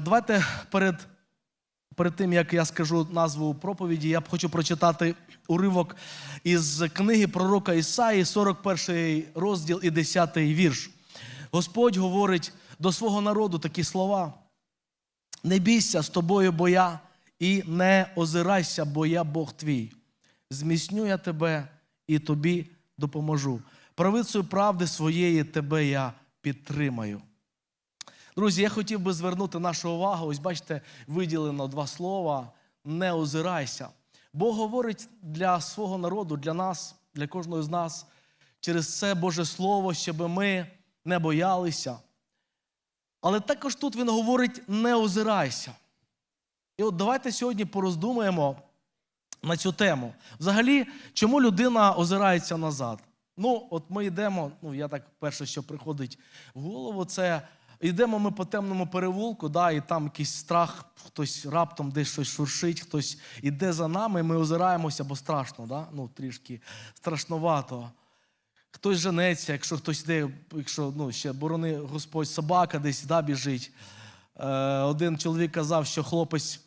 Давайте перед, перед тим, як я скажу назву проповіді, я б хочу прочитати уривок із книги пророка Ісаї, 41 розділ і 10 вірш. Господь говорить до свого народу такі слова: не бійся з тобою, бо я, і не озирайся, бо я Бог твій. Зміцню я тебе і тобі допоможу. Правицею правди своєї тебе я підтримаю. Друзі, я хотів би звернути нашу увагу. Ось бачите, виділено два слова: не озирайся. Бог говорить для свого народу, для нас, для кожного з нас, через це Боже Слово, щоб ми не боялися. Але також тут він говорить: не озирайся. І от давайте сьогодні пороздумаємо на цю тему. Взагалі, чому людина озирається назад? Ну, от ми йдемо, ну я так перше, що приходить в голову, це йдемо ми по темному перевулку, да, і там якийсь страх, хтось раптом десь щось шуршить, хтось іде за нами, і ми озираємося, бо страшно, да? ну трішки страшновато. Хтось женеться, якщо хтось йде, якщо ну, ще борони Господь, собака десь да, біжить. Е, один чоловік казав, що хлопець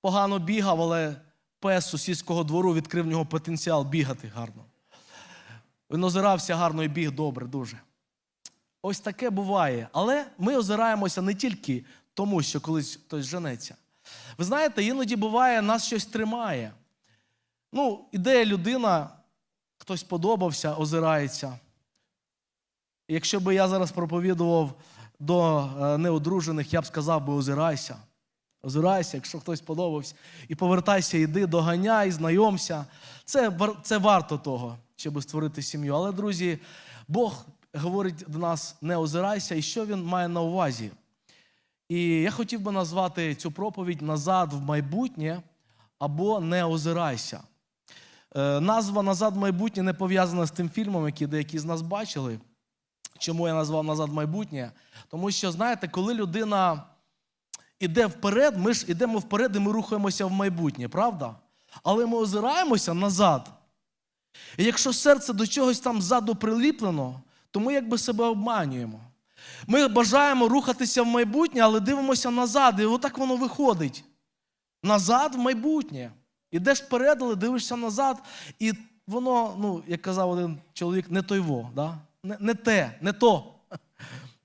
погано бігав, але пес сусідського двору відкрив в нього потенціал бігати гарно. Він озирався гарно і біг добре, дуже. Ось таке буває. Але ми озираємося не тільки тому, що колись хтось женеться. Ви знаєте, іноді буває, нас щось тримає. Ну, іде людина, хтось подобався, озирається. Якщо би я зараз проповідував до е, неодружених, я б сказав би озирайся. Озирайся, якщо хтось подобався. І повертайся, йди, доганяй, знайомся. Це, це варто того, щоб створити сім'ю. Але, друзі, Бог говорить до нас: не озирайся, і що він має на увазі? І я хотів би назвати цю проповідь назад в майбутнє або не озирайся. Е, Назва Назад в майбутнє не пов'язана з тим фільмом, який деякі з нас бачили. Чому я назвав назад в майбутнє? Тому що, знаєте, коли людина іде вперед, ми ж ідемо вперед і ми рухаємося в майбутнє, правда? Але ми озираємося назад. І якщо серце до чогось там ззаду приліплено, то ми якби себе обманюємо. Ми бажаємо рухатися в майбутнє, але дивимося назад, і отак воно виходить. Назад в майбутнє. Ідеш вперед, але дивишся назад, і воно, ну, як казав один чоловік, не той во, да? не, не те, не то.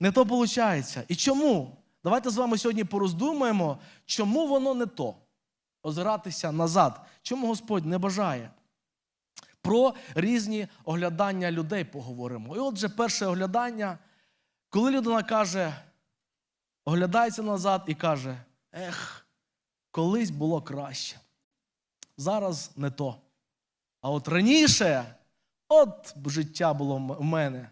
Не то виходить. І чому? Давайте з вами сьогодні пороздумаємо, чому воно не то. Озиратися назад. Чому Господь не бажає? Про різні оглядання людей поговоримо. І отже, перше оглядання, коли людина каже, оглядається назад і каже: Ех, колись було краще. Зараз не то. А от раніше, от життя було в мене.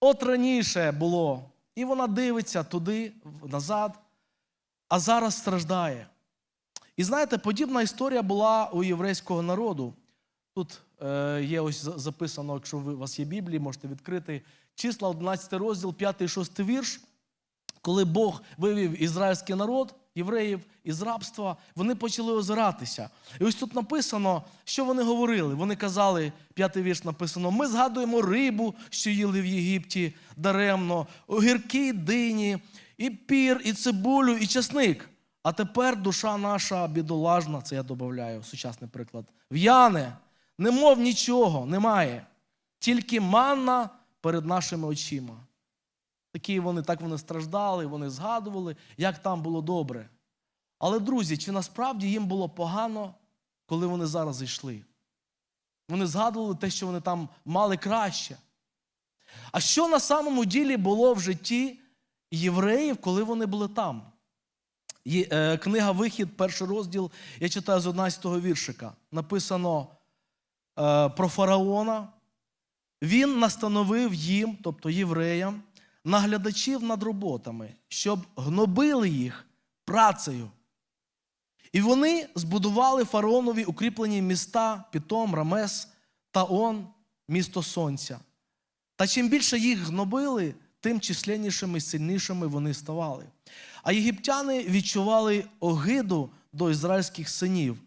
От раніше було. І вона дивиться туди, назад, а зараз страждає. І знаєте, подібна історія була у єврейського народу. Тут є ось записано, якщо ви, у вас є Біблії, можете відкрити числа 11 розділ, 5 і 6 вірш. Коли Бог вивів ізраїльський народ, євреїв із рабства, вони почали озиратися. І ось тут написано, що вони говорили. Вони казали, п'ятий вірш написано: ми згадуємо рибу, що їли в Єгипті даремно, огірки, дині, і пір, і цибулю, і часник. А тепер душа наша бідолажна, це я додаю, сучасний приклад. В'яне, немов нічого немає, тільки манна перед нашими очима. Такі вони, так вони страждали, вони згадували, як там було добре. Але, друзі, чи насправді їм було погано, коли вони зараз йшли? Вони згадували те, що вони там мали краще. А що на самому ділі було в житті євреїв, коли вони були там? Е, Книга Вихід, перший розділ, я читаю з 11-го віршика. Написано про фараона. Він настановив їм, тобто євреям, наглядачів над роботами, щоб гнобили їх працею. І вони збудували фараонові укріплені міста Пітом, Рамес та Он, місто Сонця. Та чим більше їх гнобили, тим численнішими і сильнішими вони ставали. А єгиптяни відчували огиду до ізраїльських синів.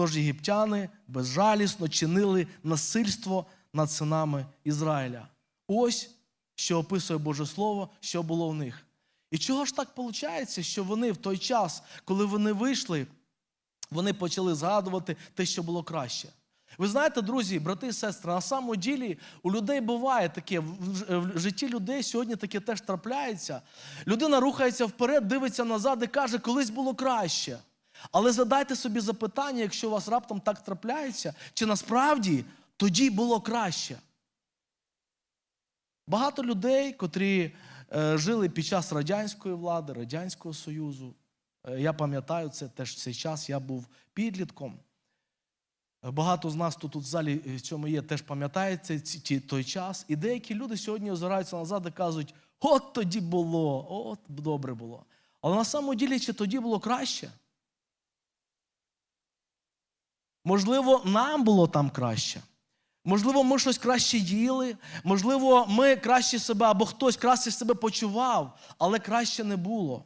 Тож єгиптяни безжалісно чинили насильство над синами Ізраїля. Ось що описує Боже Слово, що було в них. І чого ж так виходить, що вони в той час, коли вони вийшли, вони почали згадувати те, що було краще. Ви знаєте, друзі, брати і сестри, на самому ділі у людей буває таке, в- житті людей сьогодні таке теж трапляється. Людина рухається вперед, дивиться назад і каже, колись було краще. Але задайте собі запитання, якщо у вас раптом так трапляється, чи насправді тоді було краще. Багато людей, котрі е, жили під час радянської влади, Радянського Союзу. Е, я пам'ятаю це теж цей час, я був підлітком. Багато з нас тут, тут в залі е, в цьому є, теж ті- той час. І деякі люди сьогодні озираються назад і кажуть, от тоді було, от добре було. Але на самому ділі, чи тоді було краще? Можливо, нам було там краще. Можливо, ми щось краще їли, можливо, ми краще себе або хтось краще себе почував, але краще не було.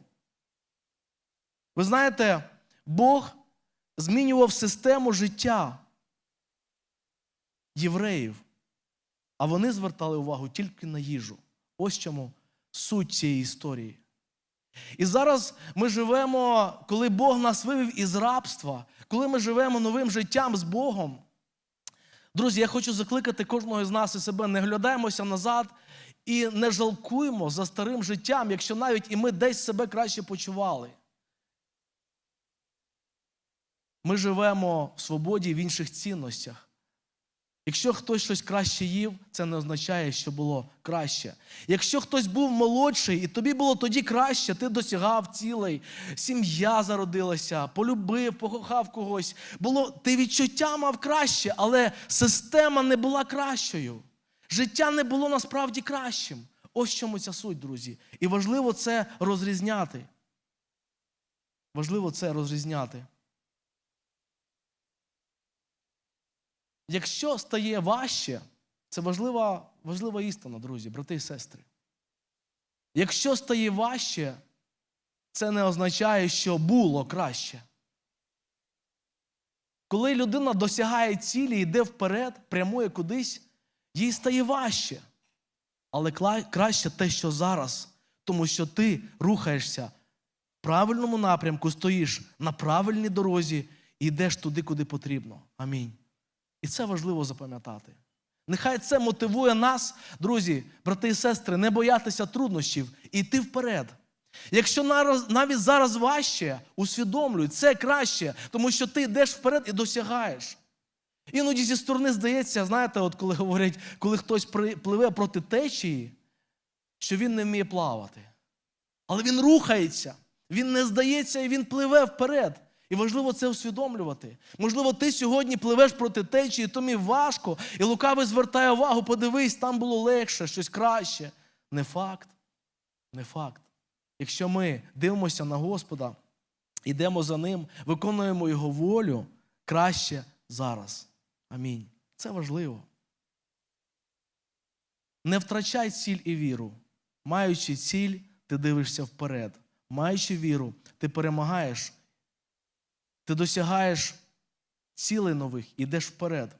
Ви знаєте, Бог змінював систему життя євреїв, а вони звертали увагу тільки на їжу. Ось чому суть цієї історії. І зараз ми живемо, коли Бог нас вивів із рабства, коли ми живемо новим життям з Богом. Друзі, я хочу закликати кожного з нас і себе, не глядаємося назад і не жалкуємо за старим життям, якщо навіть і ми десь себе краще почували. Ми живемо в свободі в інших цінностях. Якщо хтось щось краще їв, це не означає, що було краще. Якщо хтось був молодший, і тобі було тоді краще, ти досягав цілей, сім'я зародилася, полюбив, покохав когось. Було, ти відчуття мав краще, але система не була кращою. Життя не було насправді кращим. Ось чому ця суть, друзі. І важливо це розрізняти. Важливо це розрізняти. Якщо стає важче, це важлива, важлива істина, друзі, брати і сестри. Якщо стає важче, це не означає, що було краще. Коли людина досягає цілі, йде вперед, прямує кудись, їй стає важче. Але краще те, що зараз, тому що ти рухаєшся в правильному напрямку, стоїш на правильній дорозі і йдеш туди, куди потрібно. Амінь. І це важливо запам'ятати. Нехай це мотивує нас, друзі, брати і сестри, не боятися труднощів і йти вперед. Якщо навіть зараз важче, усвідомлюй, це краще, тому що ти йдеш вперед і досягаєш. Іноді зі сторони здається, знаєте, от коли говорять, коли хтось пливе проти течії, що він не вміє плавати. Але він рухається, він не здається і він пливе вперед. І важливо це усвідомлювати. Можливо, ти сьогодні пливеш проти течії, тобі важко, і лукавий звертає увагу, подивись, там було легше, щось краще. Не факт. Не факт. Якщо ми дивимося на Господа, йдемо за Ним, виконуємо Його волю, краще зараз. Амінь. Це важливо. Не втрачай ціль і віру. Маючи ціль, ти дивишся вперед. Маючи віру, ти перемагаєш, ти досягаєш цілей нових, ідеш вперед.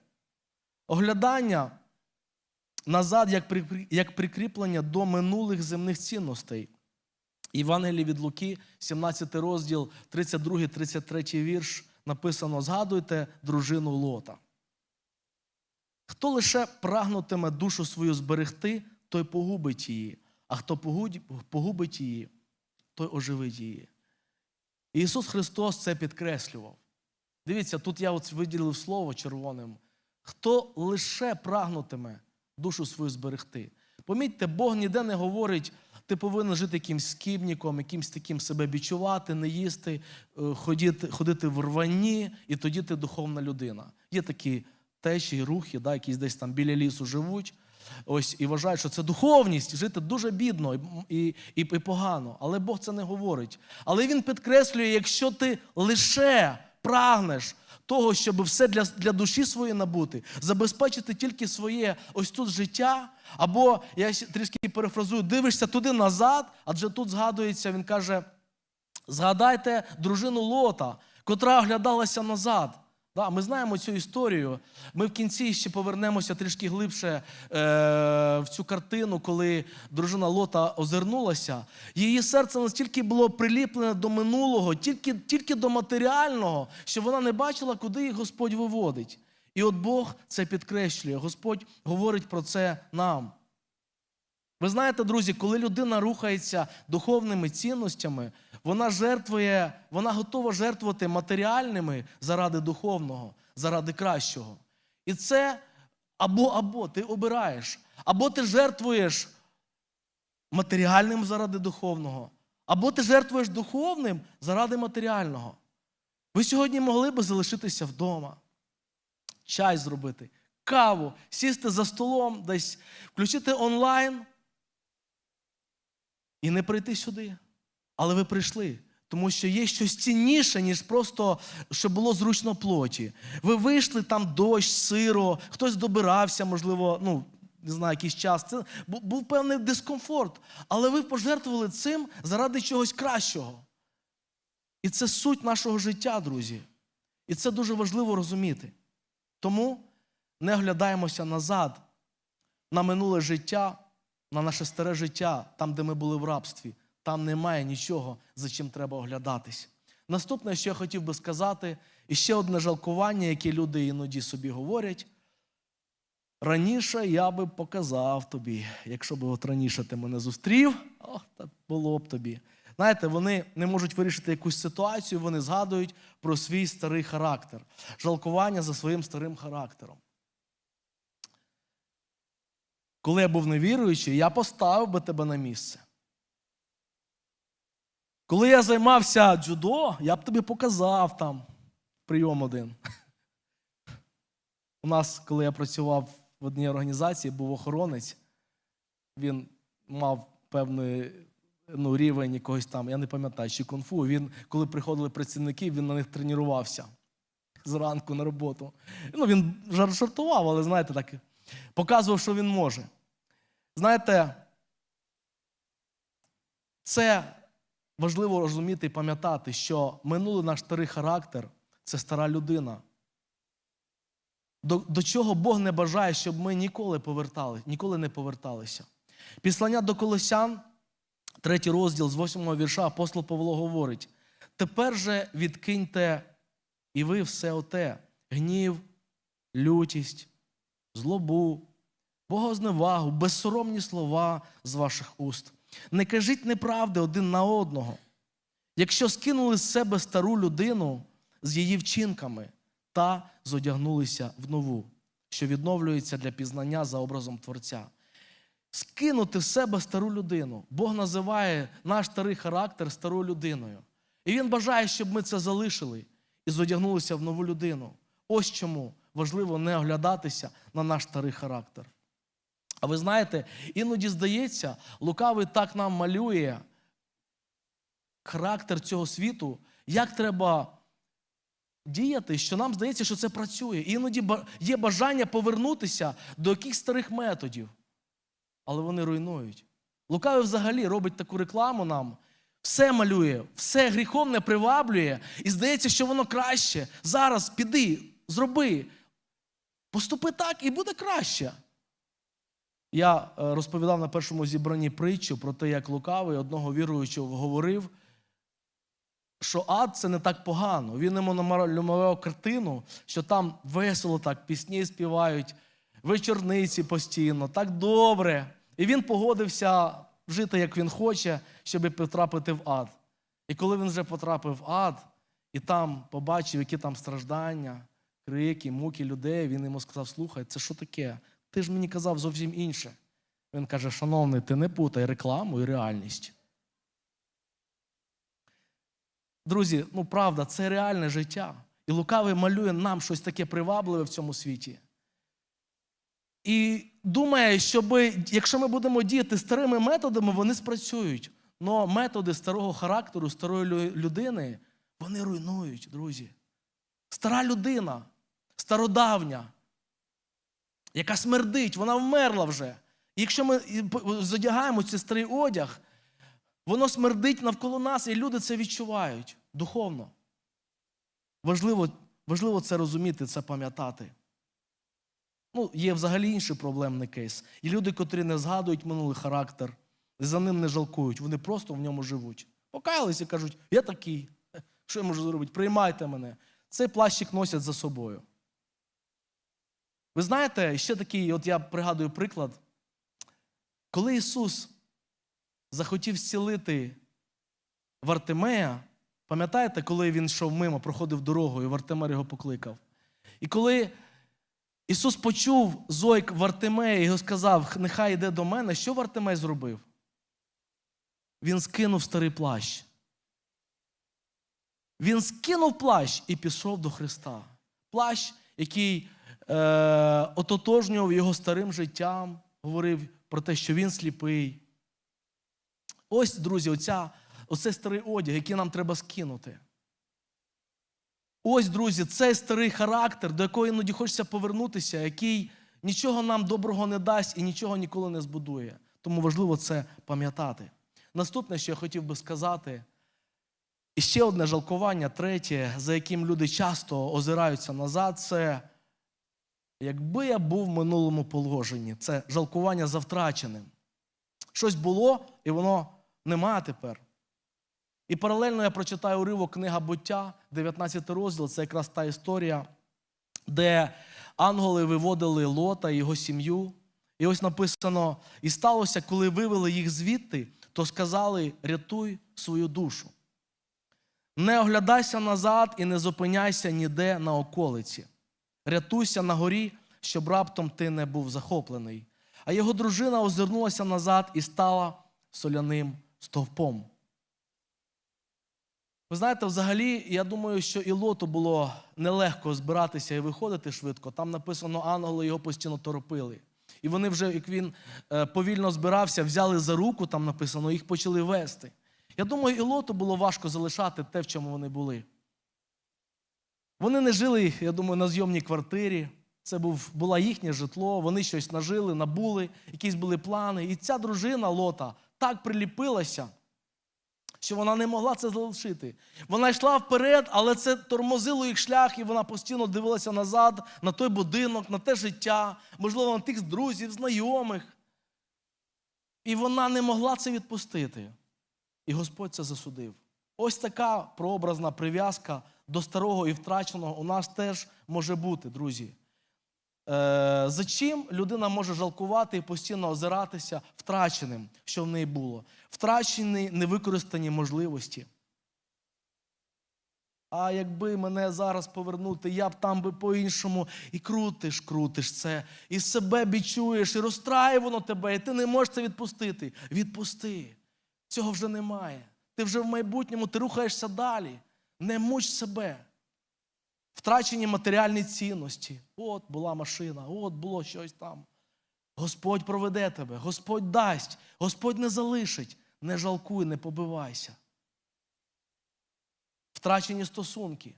Оглядання назад як, як прикріплення до минулих земних цінностей. Євангелії від Луки, 17 розділ, 32-33 вірш, написано: згадуйте дружину Лота. Хто лише прагнутиме душу свою зберегти, той погубить її, а хто погубить її, той оживить її. Ісус Христос це підкреслював. Дивіться, тут я от виділив слово червоним. Хто лише прагнутиме душу свою зберегти. Помітьте, Бог ніде не говорить, ти повинен жити якимсь скібніком, якимсь таким себе відчувати, не їсти, е, ходити, ходити в рванні, і тоді ти духовна людина. Є такі течії, рухи, да, якісь десь там біля лісу живуть. Ось і вважають, що це духовність, жити дуже бідно і, і, і, погано. Але Бог це не говорить. Але Він підкреслює, якщо ти лише прагнеш того, щоб все для, для душі своєї набути, забезпечити тільки своє ось тут життя, або я трішки перефразую, дивишся туди назад, адже тут згадується, він каже: згадайте дружину Лота, котра оглядалася назад. Да, ми знаємо цю історію. Ми в кінці ще повернемося трішки глибше е, в цю картину, коли дружина Лота озирнулася. Її серце настільки було приліплене до минулого, тільки, тільки до матеріального, що вона не бачила, куди їх Господь виводить. І от Бог це підкреслює. Господь говорить про це нам. Ви знаєте, друзі, коли людина рухається духовними цінностями, вона жертвує, вона готова жертвувати матеріальними заради духовного, заради кращого. І це або або ти обираєш, або ти жертвуєш матеріальним заради духовного, або ти жертвуєш духовним заради матеріального. Ви сьогодні могли би залишитися вдома, чай зробити, каву, сісти за столом, десь включити онлайн і не прийти сюди. Але ви прийшли, тому що є щось цінніше, ніж просто, щоб було зручно плоті. Ви вийшли там дощ, сиро, хтось добирався, можливо, ну, не знаю, якийсь час. Це був певний дискомфорт. Але ви пожертвували цим заради чогось кращого. І це суть нашого життя, друзі. І це дуже важливо розуміти. Тому не оглядаємося назад на минуле життя, на наше старе життя, там, де ми були в рабстві. Там немає нічого, за чим треба оглядатись. Наступне, що я хотів би сказати, і ще одне жалкування, яке люди іноді собі говорять. Раніше я би показав тобі, якщо б от раніше ти мене зустрів, о, та було б тобі. Знаєте, вони не можуть вирішити якусь ситуацію, вони згадують про свій старий характер, жалкування за своїм старим характером. Коли я був невіруючий, я поставив би тебе на місце. Коли я займався дзюдо, я б тобі показав там прийом один. У нас, коли я працював в одній організації, був охоронець, він мав певний ну, рівень якогось там, я не пам'ятаю, чи кунг-фу. Він, коли приходили працівники, він на них тренувався зранку на роботу. Ну, він жар- жартував, але знаєте, так показував, що він може. Знаєте, це важливо розуміти і пам'ятати, що минулий наш старий характер це стара людина. До, до чого Бог не бажає, щоб ми ніколи повертали, ніколи не поверталися. Післання до Колосян, третій розділ з восьмого вірша, апостол Павло говорить: тепер же відкиньте і ви все оте: гнів, лютість, злобу, богозневагу, безсоромні слова з ваших уст. Не кажіть неправди один на одного. Якщо скинули з себе стару людину з її вчинками та зодягнулися в нову, що відновлюється для пізнання за образом Творця. Скинути з себе стару людину. Бог називає наш старий характер старою людиною. І Він бажає, щоб ми це залишили і зодягнулися в нову людину. Ось чому важливо не оглядатися на наш старий характер. А ви знаєте, іноді здається, лукавий так нам малює характер цього світу, як треба діяти, що нам здається, що це працює. Іноді є бажання повернутися до якихось старих методів, але вони руйнують. Лукавий взагалі робить таку рекламу нам. Все малює, все гріховне приваблює, і здається, що воно краще. Зараз піди, зроби, поступи так і буде краще. Я е, розповідав на першому зібранні притчу про те, як лукавий одного віруючого говорив, що ад це не так погано. Він йому намалював картину, що там весело так, пісні співають, вечорниці постійно, так добре. І він погодився жити, як він хоче, щоб потрапити в ад. І коли він вже потрапив в ад, і там побачив, які там страждання, крики, муки людей, він йому сказав: слухай, це що таке? Ти ж мені казав зовсім інше. Він каже: шановний, ти не путай рекламу і реальність. Друзі, ну правда, це реальне життя. І лукавий малює нам щось таке привабливе в цьому світі. І думає, щоб якщо ми будемо діяти старими методами, вони спрацюють. Но методи старого характеру, старої людини, вони руйнують, друзі. Стара людина, стародавня, яка смердить, вона вмерла вже. І якщо ми задягаємо цей старий одяг, воно смердить навколо нас, і люди це відчувають духовно. Важливо Важливо це розуміти, це пам'ятати. Ну, є взагалі інший проблемний кейс. І люди, котрі не згадують минулий характер, за ним не жалкують, вони просто в ньому живуть. Покаялись і кажуть, я такий. Що я можу зробити? Приймайте мене. Цей плащик носять за собою. Ви знаєте, ще такий, от я пригадую приклад, коли Ісус захотів зцілити Вартимея, пам'ятаєте, коли він йшов мимо, проходив дорогу, і Вартимер його покликав. І коли Ісус почув зойк Вартимея і сказав, нехай йде до мене, що Вартимей зробив? Він скинув старий плащ. Він скинув плащ і пішов до Христа. Плащ, який ототожнював його старим життям, говорив про те, що він сліпий. Ось, друзі, оця, оцей старий одяг, який нам треба скинути. Ось, друзі, цей старий характер, до якого іноді хочеться повернутися, який нічого нам доброго не дасть і нічого ніколи не збудує. Тому важливо це пам'ятати. Наступне, що я хотів би сказати, і ще одне жалкування, третє, за яким люди часто озираються назад, це якби я був в минулому положенні, це жалкування за втраченим. Щось було, і воно нема тепер. І паралельно я прочитаю уривок книга буття, 19 розділ, це якраз та історія, де ангели виводили Лота і його сім'ю. І ось написано: і сталося, коли вивели їх звідти, то сказали: рятуй свою душу. Не оглядайся назад і не зупиняйся ніде на околиці. Рятуйся на горі, щоб раптом ти не був захоплений. А його дружина озирнулася назад і стала соляним стовпом. Ви знаєте, взагалі, я думаю, що і Лоту було нелегко збиратися і виходити швидко. Там написано, ангели його постійно торопили. І вони вже, як він е, повільно збирався, взяли за руку, там написано, їх почали вести. Я думаю, і Лоту було важко залишати те, в чому вони були. Вони не жили, я думаю, на зйомній квартирі. Це був, було їхнє житло, вони щось нажили, набули, якісь були плани. І ця дружина Лота так приліпилася, що вона не могла це залишити. Вона йшла вперед, але це тормозило їх шлях, і вона постійно дивилася назад на той будинок, на те життя, можливо, на тих друзів, знайомих. І вона не могла це відпустити. І Господь це засудив. Ось така прообразна прив'язка до старого і втраченого у нас теж може бути, друзі. Е, за чим людина може жалкувати і постійно озиратися втраченим, що в неї було, втрачені невикористані можливості. А якби мене зараз повернути, я б там би по-іншому і крутиш, крутиш це, і себе бічуєш, і розстрає воно тебе, і ти не можеш це відпустити. Відпусти. Цього вже немає. Ти вже в майбутньому, ти рухаєшся далі. Не муч себе. Втрачені матеріальні цінності. От була машина, от було щось там. Господь проведе тебе, Господь дасть, Господь не залишить. Не жалкуй, не побивайся. Втрачені стосунки.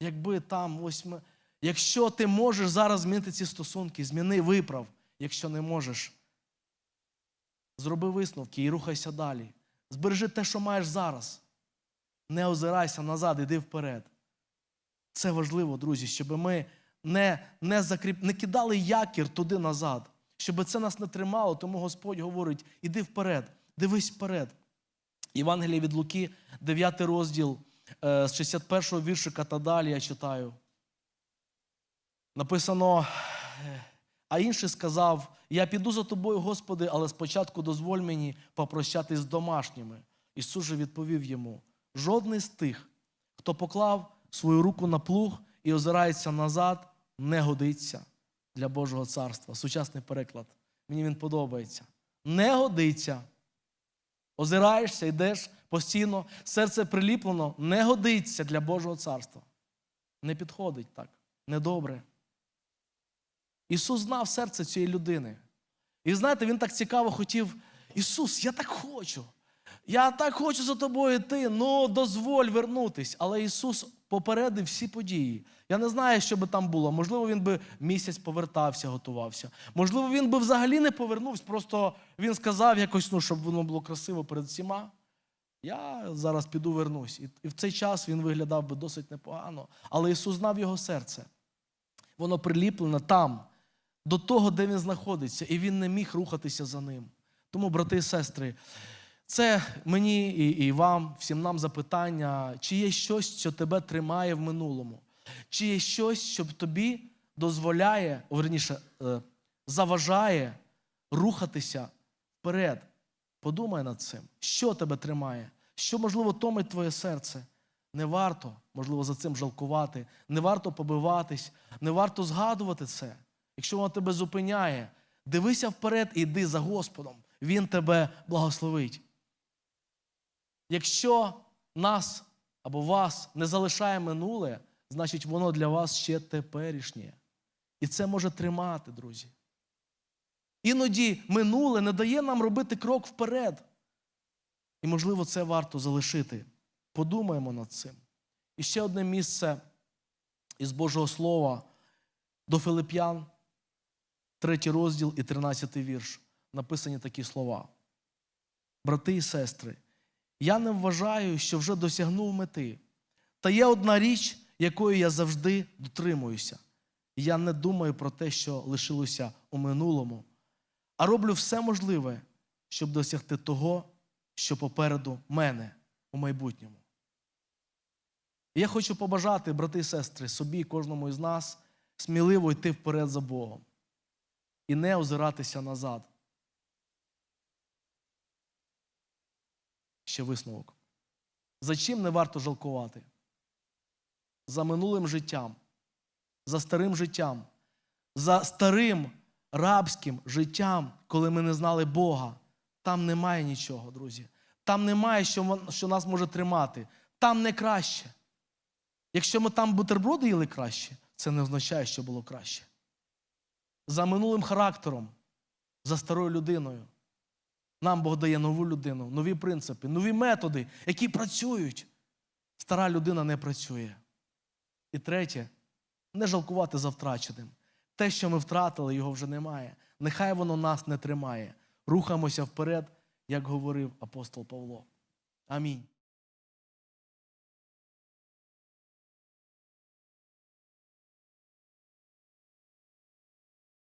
Якби там ось ми. Якщо ти можеш зараз змінити ці стосунки, зміни виправ. Якщо не можеш, зроби висновки і рухайся далі. Збережи те, що маєш зараз. Не озирайся назад, іди вперед. Це важливо, друзі, щоб ми не не, закріп... не кидали якір туди назад, щоб це нас не тримало. Тому Господь говорить: іди вперед, дивись вперед. Євангеліє від Луки, 9 розділ е, з 61 віршика та далі я читаю. Написано, а інший сказав: Я піду за тобою, Господи, але спочатку дозволь мені попрощатись з домашніми. Ісус же відповів йому: жодний з тих, хто поклав свою руку на плуг і озирається назад, не годиться для Божого царства. Сучасний переклад. Мені він подобається. Не годиться. Озираєшся, йдеш постійно, серце приліплено, не годиться для Божого царства. Не підходить так, недобре. Ісус знав серце цієї людини. І знаєте, він так цікаво хотів: Ісус, я так хочу. Я так хочу за тобою йти, ну дозволь вернутись. Але Ісус попередив всі події. Я не знаю, що би там було. Можливо, він би місяць повертався, готувався. Можливо, він би взагалі не повернувся. Просто він сказав якось, ну, щоб воно було красиво перед всіма. Я зараз піду вернусь. І, в цей час він виглядав би досить непогано. Але Ісус знав його серце. Воно приліплене там, до того, де він знаходиться, і він не міг рухатися за ним. Тому, брати і сестри, це мені і, і вам, всім нам запитання, чи є щось, що тебе тримає в минулому, чи є щось, що тобі дозволяє, верніше, е, заважає рухатися вперед. Подумай над цим, що тебе тримає, що, можливо, томить твоє серце. Не варто, можливо, за цим жалкувати, не варто побиватись, не варто згадувати це. Якщо воно тебе зупиняє, дивися вперед і йди за Господом. Він тебе благословить. Якщо нас або вас не залишає минуле, значить воно для вас ще теперішнє. І це може тримати, друзі. Іноді минуле не дає нам робити крок вперед. І, можливо, це варто залишити. Подумаємо над цим. І ще одне місце із Божого Слова до Филип'ян, третій розділ і тринадцятий вірш. Написані такі слова. Брати і сестри, я не вважаю, що вже досягнув мети. Та є одна річ, якої я завжди дотримуюся. Я не думаю про те, що лишилося у минулому, а роблю все можливе, щоб досягти того, що попереду мене у майбутньому. Я хочу побажати, брати і сестри, собі кожному із нас сміливо йти вперед за Богом і не озиратися назад. Ще висновок. За чим не варто жалкувати? За минулим життям, за старим життям, за старим рабським життям, коли ми не знали Бога. Там немає нічого, друзі. Там немає, що, що нас може тримати. Там не краще. Якщо ми там бутерброди їли краще, це не означає, що було краще. За минулим характером, за старою людиною. Нам Бог дає нову людину, нові принципи, нові методи, які працюють. Стара людина не працює. І третє, не жалкувати за втраченим. Те, що ми втратили, його вже немає. Нехай воно нас не тримає. Рухаємося вперед, як говорив апостол Павло. Амінь.